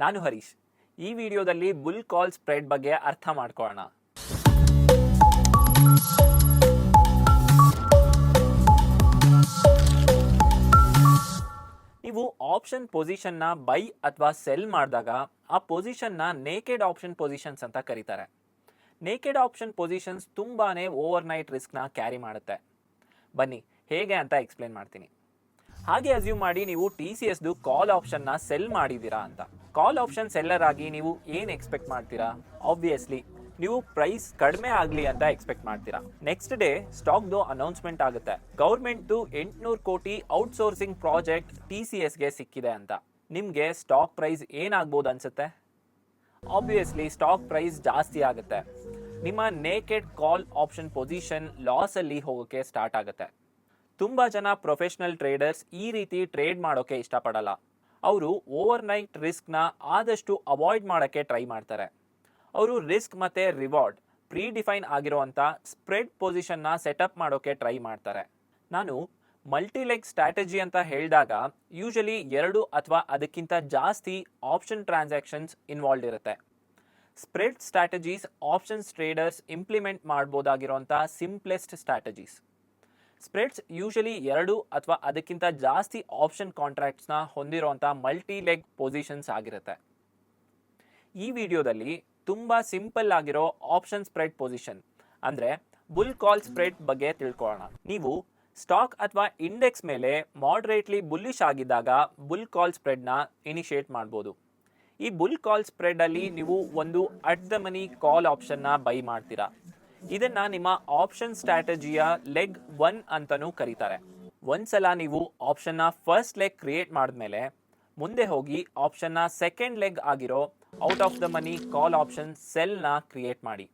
ನಾನು ಹರೀಶ್. ಈ ವಿಡಿಯೋದಲ್ಲಿ ಬುಲ್ ಕಾಲ್ ಸ್ಪ್ರೆಡ್ ಬಗ್ಗೆ ಅರ್ಥ ಮಾಡ್ಕೊಳ್ಳೋಣ. ನೀವು ಆಪ್ಷನ್ ಪೊಸಿಷನ್ನ ಬೈ ಅಥವಾ ಸೆಲ್ ಮಾಡಿದಾಗ ಆ ಪೊಸಿಷನ್ನ ನೇಕೆಡ್ ಆಪ್ಷನ್ ಪೊಸಿಷನ್ಸ್ ಅಂತ ಕರೀತಾರೆ. ನೇಕೆಡ್ ಆಪ್ಷನ್ ಪೊಸಿಷನ್ಸ್ ತುಂಬಾನೇ ಓವರ್ ನೈಟ್ ರಿಸ್ಕ್ನ ಕ್ಯಾರಿ ಮಾಡುತ್ತೆ. ಬನ್ನಿ, ಹೇಗೆ ಅಂತ ಎಕ್ಸ್ಪ್ಲೇನ್ ಮಾಡ್ತೀನಿ. ಹಾಗೆ ಅಸ್ಯೂಮ್ ಮಾಡಿ ನೀವು ಟಿ ಸಿ ಎಸ್ದು ಕಾಲ್ ಆಪ್ಷನ್ನ ಸೆಲ್ ಮಾಡಿದ್ದೀರಾ ಅಂತ. ಕಾಲ್ ಆಪ್ಷನ್ ಸೆಲ್ಲರ್ ಆಗಿ ನೀವು ಏನು ಎಕ್ಸ್ಪೆಕ್ಟ್ ಮಾಡ್ತೀರಾ? ಆಬ್ವಿಯಸ್ಲಿ ನೀವು ಪ್ರೈಸ್ ಕಡಿಮೆ ಆಗಲಿ ಅಂತ ಎಕ್ಸ್ಪೆಕ್ಟ್ ಮಾಡ್ತೀರಾ. ನೆಕ್ಸ್ಟ್ ಡೇ ಸ್ಟಾಕ್ದು ಅನೌನ್ಸ್ಮೆಂಟ್ ಆಗುತ್ತೆ. ಗೌರ್ಮೆಂಟ್ದು ಎಂಟುನೂರು ಕೋಟಿ ಔಟ್ಸೋರ್ಸಿಂಗ್ ಪ್ರಾಜೆಕ್ಟ್ ಟಿ ಸಿ ಎಸ್ಗೆ ಸಿಕ್ಕಿದೆ ಅಂತ. ನಿಮಗೆ ಸ್ಟಾಕ್ ಪ್ರೈಸ್ ಏನಾಗ್ಬೋದು ಅನ್ಸುತ್ತೆ? ಆಬ್ವಿಯಸ್ಲಿ ಸ್ಟಾಕ್ ಪ್ರೈಸ್ ಜಾಸ್ತಿ ಆಗುತ್ತೆ. ನಿಮ್ಮ ನೇಕೆಡ್ ಕಾಲ್ ಆಪ್ಷನ್ ಪೊಸಿಷನ್ ಲಾಸಲ್ಲಿ ಹೋಗೋಕ್ಕೆ ಸ್ಟಾರ್ಟ್ ಆಗುತ್ತೆ. ತುಂಬ ಜನ ಪ್ರೊಫೆಷನಲ್ ಟ್ರೇಡರ್ಸ್ ಈ ರೀತಿ ಟ್ರೇಡ್ ಮಾಡೋಕ್ಕೆ ಇಷ್ಟಪಡಲ್ಲ. ಅವರು ಓವರ್ ನೈಟ್ ರಿಸ್ಕ್ನ ಆದಷ್ಟು ಅವಾಯ್ಡ್ ಮಾಡೋಕ್ಕೆ ಟ್ರೈ ಮಾಡ್ತಾರೆ. ಅವರು ರಿಸ್ಕ್ ಮತ್ತು ರಿವಾರ್ಡ್ ಪ್ರೀ ಡಿಫೈನ್ ಆಗಿರುವಂಥ ಸ್ಪ್ರೆಡ್ ಪೊಸಿಷನ್ನ ಸೆಟಪ್ ಮಾಡೋಕ್ಕೆ ಟ್ರೈ ಮಾಡ್ತಾರೆ. ನಾನು ಮಲ್ಟಿಲೆಗ್ ಸ್ಟ್ರಾಟಜಿ ಅಂತ ಹೇಳಿದಾಗ ಯೂಶಲಿ ಎರಡು ಅಥವಾ ಅದಕ್ಕಿಂತ ಜಾಸ್ತಿ ಆಪ್ಷನ್ ಟ್ರಾನ್ಸಾಕ್ಷನ್ಸ್ ಇನ್ವಾಲ್ವ್ ಇರುತ್ತೆ. Spread strategies options traders implement ಮಾಡ್ಬೋದಾಗಿರುವಂಥ simplest strategies spreads usually ಎರಡು ಅಥವಾ ಅದಕ್ಕಿಂತ ಜಾಸ್ತಿ ಆಪ್ಷನ್ ಕಾಂಟ್ರಾಕ್ಟ್ಸ್ನ ಹೊಂದಿರುವಂಥ ಮಲ್ಟಿ ಲೆಗ್ ಪೊಸಿಷನ್ಸ್ ಆಗಿರುತ್ತೆ. ಈ ವಿಡಿಯೋದಲ್ಲಿ ತುಂಬ ಸಿಂಪಲ್ ಆಗಿರೋ ಆಪ್ಷನ್ ಸ್ಪ್ರೆಡ್ ಪೊಸಿಷನ್, ಅಂದರೆ ಬುಲ್ ಕಾಲ್ ಸ್ಪ್ರೆಡ್ ಬಗ್ಗೆ ತಿಳ್ಕೊಳ್ಳೋಣ. ನೀವು ಸ್ಟಾಕ್ ಅಥವಾ ಇಂಡೆಕ್ಸ್ ಮೇಲೆ ಮಾಡ್ರೇಟ್ಲಿ ಬುಲ್ಲಿಶ್ ಆಗಿದ್ದಾಗ ಬುಲ್ ಕಾಲ್ ಸ್ಪ್ರೆಡ್ನ ಇನಿಷಿಯೇಟ್ ಮಾಡ್ಬೋದು. ಈ ಬುಲ್ ಕಾಲ್ ಸ್ಪ್ರೆಡ್ ಅಲ್ಲಿ ನೀವು ಒಂದು ಅಟ್ ದ ಮನಿ ಕಾಲ್ ಆಪ್ಷನ್ನ ಬೈ ಮಾಡ್ತೀರಾ. ಇದನ್ನ ನಿಮ್ಮ ಆಪ್ಷನ್ ಸ್ಟ್ರಾಟಜಿಯ ಲೆಗ್ ಒನ್ ಅಂತಲೂ ಕರೀತಾರೆ. ಒಂದ್ಸಲ ನೀವು ಆಪ್ಷನ್ನ ಫಸ್ಟ್ ಲೆಗ್ ಕ್ರಿಯೇಟ್ ಮಾಡಿದ್ಮೇಲೆ ಮುಂದೆ ಹೋಗಿ ಆಪ್ಷನ್ನ ಸೆಕೆಂಡ್ ಲೆಗ್ ಆಗಿರೋ out of the money call option ಸೆಲ್ನ create ಮಾಡಿ.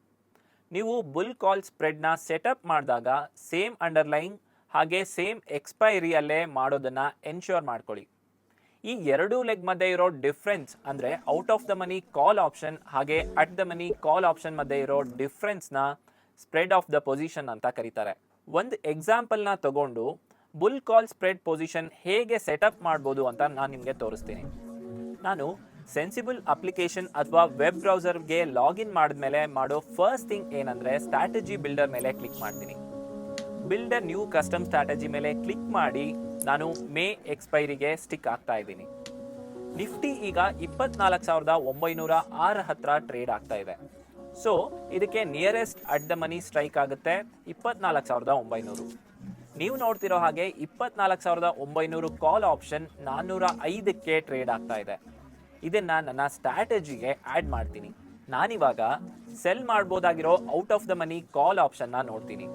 ನೀವು ಬುಲ್ ಕಾಲ್ ಸ್ಪ್ರೆಡ್ನ ಸೆಟಪ್ ಮಾಡಿದಾಗ ಸೇಮ್ ಅಂಡರ್ಲೈನ್ ಹಾಗೆ ಸೇಮ್ ಎಕ್ಸ್ಪೈರಿಯಲ್ಲೇ ಮಾಡೋದನ್ನ ಎನ್ಶ್ಯೂರ್ ಮಾಡ್ಕೊಳ್ಳಿ. ಈ ಎರಡೂ ಲೆಗ್ ಮಧ್ಯೆ ಇರೋ ಡಿಫ್ರೆನ್ಸ್ ಅಂದರೆ out of the money call option ಹಾಗೆ at the money call option ಮಧ್ಯೆ ಇರೋ ಡಿಫ್ರೆನ್ಸ್ನ ಸ್ಪ್ರೆಡ್ ಆಫ್ ದ ಪೊಸಿಷನ್ ಅಂತ ಕರೀತಾರೆ. ಒಂದು ಎಕ್ಸಾಂಪಲ್ನ ತಗೊಂಡು ಬುಲ್ ಕಾಲ್ ಸ್ಪ್ರೆಡ್ ಪೊಸಿಷನ್ ಹೇಗೆ ಸೆಟಪ್ ಮಾಡ್ಬೋದು ಅಂತ ನಾನು ನಿಮಗೆ ತೋರಿಸ್ತೀನಿ. ನಾನು ಸೆನ್ಸಿಬಲ್ ಅಪ್ಲಿಕೇಶನ್ ಅಥವಾ ವೆಬ್ ಬ್ರೌಸರ್ಗೆ ಲಾಗಿನ್ ಮಾಡಿದ್ಮೇಲೆ ಮಾಡೋ ಫಸ್ಟ್ ಥಿಂಗ್ ಏನಂದರೆ ಸ್ಟ್ರಾಟಜಿ ಬಿಲ್ಡರ್ ಮೇಲೆ ಕ್ಲಿಕ್ ಮಾಡ್ತೀನಿ. ಬಿಲ್ಡರ್ ನ್ಯೂ ಕಸ್ಟಮ್ ಸ್ಟ್ರಾಟಜಿ ಮೇಲೆ ಕ್ಲಿಕ್ ಮಾಡಿ ನಾನು ಮೇ ಎಕ್ಸ್ಪೈರಿಗೆ ಸ್ಟಿಕ್ ಆಗ್ತಾ ಇದ್ದೀನಿ. ನಿಫ್ಟಿ ಈಗ ಇಪ್ಪತ್ನಾಲ್ಕು ಸಾವಿರದ ಒಂಬೈನೂರ ಆರು ಹತ್ರ ಟ್ರೇಡ್ ಆಗ್ತಾ ಇದೆ. ಸೊ ಇದಕ್ಕೆ nearest at the money strike ಆಗುತ್ತೆ ಇಪ್ಪತ್ನಾಲ್ಕು ಸಾವಿರದ ಒಂಬೈನೂರು. ನೀವು ನೋಡ್ತಿರೋ ಹಾಗೆ ಇಪ್ಪತ್ನಾಲ್ಕು ಸಾವಿರದ ಒಂಬೈನೂರು ಕಾಲ್ ಆಪ್ಷನ್ ನಾನ್ನೂರ ಐದಕ್ಕೆ ಟ್ರೇಡ್ ಆಗ್ತಾ ಇದೆ. ಇದನ್ನ ನನ್ನ ಸ್ಟ್ರಾಟಜಿಗೆ ಆ್ಯಡ್ ಮಾಡ್ತೀನಿ. ನಾನಿವಾಗ sell ಮಾಡ್ಬೋದಾಗಿರೋ out of the money call ಆಪ್ಷನ್ನ ನೋಡ್ತೀನಿ.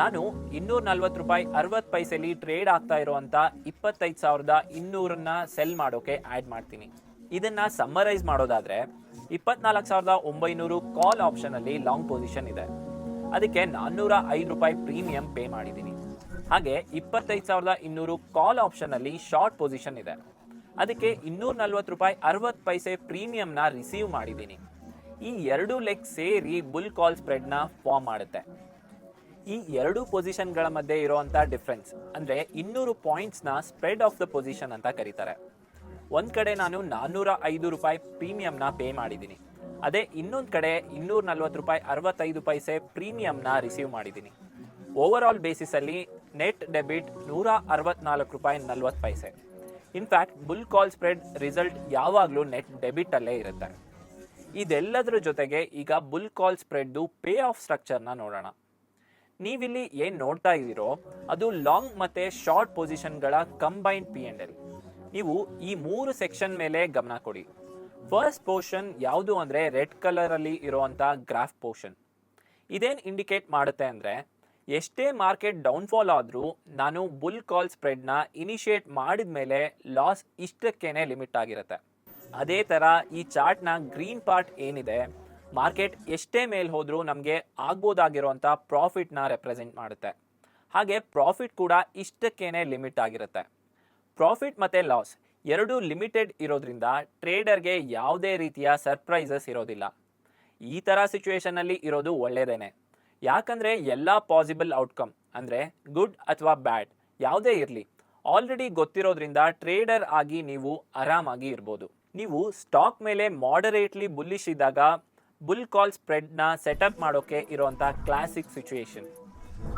ನಾನು ಇನ್ನೂರ ನಲ್ವತ್ತು ರೂಪಾಯಿ ಅರವತ್ತು ಪೈಸೆಲಿ ಟ್ರೇಡ್ ಆಗ್ತಾ ಇರುವಂತ ಇಪ್ಪತ್ತೈದು ಸಾವಿರದ ಇನ್ನೂರನ್ನ ಸೆಲ್ ಮಾಡೋಕೆ ಆ್ಯಡ್ ಮಾಡ್ತೀನಿ. ಇದನ್ನ ಸಮ್ಮರೈಸ್ ಮಾಡೋದಾದ್ರೆ ಇಪ್ಪತ್ನಾಲ್ಕು ಸಾವಿರದ ಒಂಬೈನೂರು ಕಾಲ್ ಆಪ್ಷನ್ ಅಲ್ಲಿ ಲಾಂಗ್ ಪೊಸಿಷನ್ ಇದೆ. ಅದಕ್ಕೆ ನಾನ್ನೂರ ಐದು ರೂಪಾಯಿ ಪ್ರೀಮಿಯಂ ಪೇ ಮಾಡಿದ್ದೀನಿ. ಹಾಗೆ ಇಪ್ಪತ್ತೈದು ಸಾವಿರದ ಇನ್ನೂರು ಕಾಲ್ ಆಪ್ಷನ್ ಅಲ್ಲಿ ಶಾರ್ಟ್ ಪೊಸಿಷನ್ ಇದೆ. ಅದಕ್ಕೆ ಇನ್ನೂರ ನಲ್ವತ್ತು ರೂಪಾಯಿ ಅರವತ್ತು ಪೈಸೆ ಪ್ರೀಮಿಯಂನ ರಿಸೀವ್ ಮಾಡಿದ್ದೀನಿ. ಈ ಎರಡು ಲೆಗ್ ಸೇರಿ ಬುಲ್ ಕಾಲ್ ಸ್ಪ್ರೆಡ್ನ ಫಾರ್ಮ್ ಮಾಡುತ್ತೆ. ಈ ಎರಡು ಪೊಸಿಷನ್ಗಳ ಮಧ್ಯೆ ಇರೋವಂಥ ಡಿಫ್ರೆನ್ಸ್ ಅಂದರೆ ಇನ್ನೂರು ಪಾಯಿಂಟ್ಸ್ನ ಸ್ಪ್ರೆಡ್ ಆಫ್ ದ ಪೊಸಿಷನ್ ಅಂತ ಕರೀತಾರೆ. ಒಂದು ಕಡೆ ನಾನು ನಾನ್ನೂರ ಐದು ರೂಪಾಯಿ ಪ್ರೀಮಿಯಂನ ಪೇ ಮಾಡಿದ್ದೀನಿ. ಅದೇ ಇನ್ನೊಂದು ಕಡೆ ಇನ್ನೂರ ನಲ್ವತ್ತು ರೂಪಾಯಿ ಅರವತ್ತೈದು ಪೈಸೆ ಪ್ರೀಮಿಯಂನ ರಿಸೀವ್ ಮಾಡಿದ್ದೀನಿ. ಓವರ್ ಆಲ್ ಬೇಸಿಸಲ್ಲಿ ನೆಟ್ ಡೆಬಿಟ್ ನೂರ ಅರವತ್ನಾಲ್ಕು ರೂಪಾಯಿ ನಲ್ವತ್ತು ಪೈಸೆ. In fact bull call spread result ಯಾವಾಗಲೂ ನೆಟ್ ಡೆಬಿಟಲ್ಲೇ ಇರುತ್ತೆ. ಇದೆಲ್ಲದರ ಜೊತೆಗೆ ಈಗ ಬುಲ್ ಕಾಲ್ ಸ್ಪ್ರೆಡ್ದು ಪೇ ಆಫ್ ಸ್ಟ್ರಕ್ಚರ್ನ ನೋಡೋಣ. ನೀವಿಲ್ಲಿ ಏನು ನೋಡ್ತಾ ಇದ್ದೀರೋ ಅದು ಲಾಂಗ್ ಮತ್ತೆ ಶಾರ್ಟ್ ಪೊಸಿಷನ್ಗಳ ಕಂಬೈನ್ಡ್ ಪಿ ಎಂಡ್ ಎಲ್ ನೀವು ಈ ಮೂರು ಸೆಕ್ಷನ್ ಮೇಲೆ ಗಮನ ಕೊಡಿ. ಫಸ್ಟ್ ಪೋರ್ಷನ್ ಯಾವುದು ಅಂದರೆ ರೆಡ್ ಕಲರಲ್ಲಿ ಇರೋವಂಥ ಗ್ರಾಫ್ ಪೋರ್ಷನ್ ಇದೇನು ಇಂಡಿಕೇಟ್ ಮಾಡುತ್ತೆ ಅಂದರೆ ಎಷ್ಟೇ ಮಾರ್ಕೆಟ್ ಡೌನ್ಫಾಲ್ ಆದರೂ ನಾನು ಬುಲ್ ಕಾಲ್ ಸ್ಪ್ರೆಡ್ನ ಇನಿಷಿಯೇಟ್ ಮಾಡಿದ ಮೇಲೆ ಲಾಸ್ ಇಷ್ಟಕ್ಕೇನೆ ಲಿಮಿಟ್ ಆಗಿರುತ್ತೆ. ಅದೇ ಥರ ಈ ಚಾರ್ಟ್ನ ಗ್ರೀನ್ ಪಾರ್ಟ್ ಏನಿದೆ ಮಾರ್ಕೆಟ್ ಎಷ್ಟೇ ಮೇಲೆ ಹೋದರೂ ನಮಗೆ ಆಗ್ಬೋದಾಗಿರುವಂಥ ಪ್ರಾಫಿಟ್ನ ರೆಪ್ರೆಸೆಂಟ್ ಮಾಡುತ್ತೆ. ಹಾಗೆ ಪ್ರಾಫಿಟ್ ಕೂಡ ಇಷ್ಟಕ್ಕೇನೆ ಲಿಮಿಟ್ ಆಗಿರುತ್ತೆ. ಪ್ರಾಫಿಟ್ ಮತ್ತು ಲಾಸ್ ಎರಡೂ ಲಿಮಿಟೆಡ್ ಇರೋದ್ರಿಂದ ಟ್ರೇಡರ್ಗೆ ಯಾವುದೇ ರೀತಿಯ ಸರ್ಪ್ರೈಸಸ್ ಇರೋದಿಲ್ಲ. ಈ ಥರ ಸಿಚುವೇಷನಲ್ಲಿ ಇರೋದು ಒಳ್ಳೆಯದೇನೆ ಯಾಕಂದರೆ ಎಲ್ಲ ಪಾಸಿಬಲ್ ಔಟ್ಕಮ್ ಅಂದರೆ ಗುಡ್ ಅಥವಾ ಬ್ಯಾಡ್ ಯಾವುದೇ ಇರಲಿ ಆಲ್ರೆಡಿ ಗೊತ್ತಿರೋದ್ರಿಂದ ಟ್ರೇಡರ್ ಆಗಿ ನೀವು ಆರಾಮಾಗಿ ಇರ್ಬೋದು. ನೀವು ಸ್ಟಾಕ್ ಮೇಲೆ ಮಾಡರೇಟ್ಲಿ ಬುಲ್ಲಿಶ್ ಇದ್ದಾಗ ಬುಲ್ ಕಾಲ್ ಸ್ಪ್ರೆಡ್ನ ಸೆಟಪ್ ಮಾಡೋಕೆ ಇರೋವಂಥ ಕ್ಲಾಸಿಕ್ ಸಿಚುಯೇಷನ್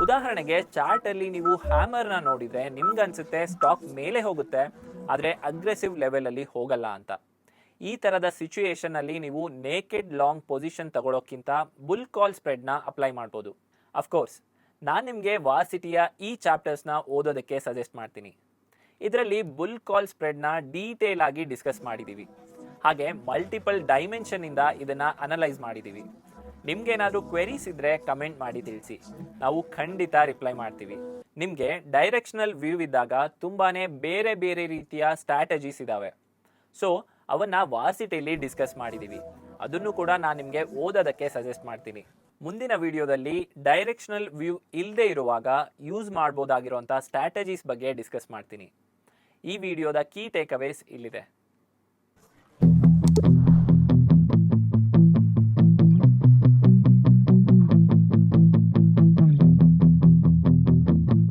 ಉದಾಹರಣೆಗೆ ಚಾರ್ಟಲ್ಲಿ ನೀವು ಹ್ಯಾಮರ್ನ ನೋಡಿದರೆ ನಿಮ್ಗನ್ಸುತ್ತೆ ಸ್ಟಾಕ್ ಮೇಲೆ ಹೋಗುತ್ತೆ, ಆದರೆ ಅಗ್ರೆಸಿವ್ ಲೆವೆಲಲ್ಲಿ ಹೋಗಲ್ಲ ಅಂತ. ಈ ಥರದ ಸಿಚುಯೇಷನಲ್ಲಿ ನೀವು ನೇಕೆಡ್ ಲಾಂಗ್ ಪೊಸಿಷನ್ ತಗೊಳ್ಳೋಕ್ಕಿಂತ ಬುಲ್ ಕಾಲ್ ಸ್ಪ್ರೆಡ್ನ ಅಪ್ಲೈ ಮಾಡ್ಬೋದು. ಅಫ್ಕೋರ್ಸ್ ನಾನು ನಿಮಗೆ ವಾರ್ಸಿಟಿಯ ಈ ಚಾಪ್ಟರ್ಸ್ನ ಓದೋದಕ್ಕೆ ಸಜೆಸ್ಟ್ ಮಾಡ್ತೀನಿ. ಇದರಲ್ಲಿ ಬುಲ್ ಕಾಲ್ ಸ್ಪ್ರೆಡ್ನ ಡೀಟೇಲ್ ಆಗಿ ಡಿಸ್ಕಸ್ ಮಾಡಿದ್ದೀವಿ ಹಾಗೆ ಮಲ್ಟಿಪಲ್ ಡೈಮೆನ್ಷನ್ನಿಂದ ಇದನ್ನು ಅನಲೈಸ್ ಮಾಡಿದ್ದೀವಿ ನಿಮ್ಗೇನಾದ್ರೂ ಕ್ವೆರೀಸ್ ಇದ್ರೆ ಕಮೆಂಟ್ ಮಾಡಿ ತಿಳಿಸಿ. ನಾವು ಖಂಡಿತ ರಿಪ್ಲೈ ಮಾಡ್ತೀವಿ. ನಿಮಗೆ ಡೈರೆಕ್ಷನಲ್ ವ್ಯೂ ಇದ್ದಾಗ ತುಂಬಾನೇ ಬೇರೆ ಬೇರೆ ರೀತಿಯ ಸ್ಟ್ರಾಟಜೀಸ್ ಇದಾವೆ. ಸೊ ಅವನ್ನ ವಾಸಿಟಿಯಲ್ಲಿ ಡಿಸ್ಕಸ್ ಮಾಡಿದ್ದೀವಿ ಅದನ್ನು ಕೂಡ ನಾನು ನಿಮಗೆ ಓದೋದಕ್ಕೆ ಸಜೆಸ್ಟ್ ಮಾಡ್ತೀನಿ. ಮುಂದಿನ ವಿಡಿಯೋದಲ್ಲಿ ಡೈರೆಕ್ಷನಲ್ ವ್ಯೂ ಇಲ್ಲದೆ ಇರುವಾಗ ಯೂಸ್ ಮಾಡ್ಬೋದಾಗಿರುವಂಥ ಸ್ಟ್ರಾಟಜೀಸ್ ಬಗ್ಗೆ ಡಿಸ್ಕಸ್ ಮಾಡ್ತೀನಿ. ಈ ವಿಡಿಯೋದ ಕೀ ಟೇಕ್ ಅವೇಸ್ ಇಲ್ಲಿದೆ.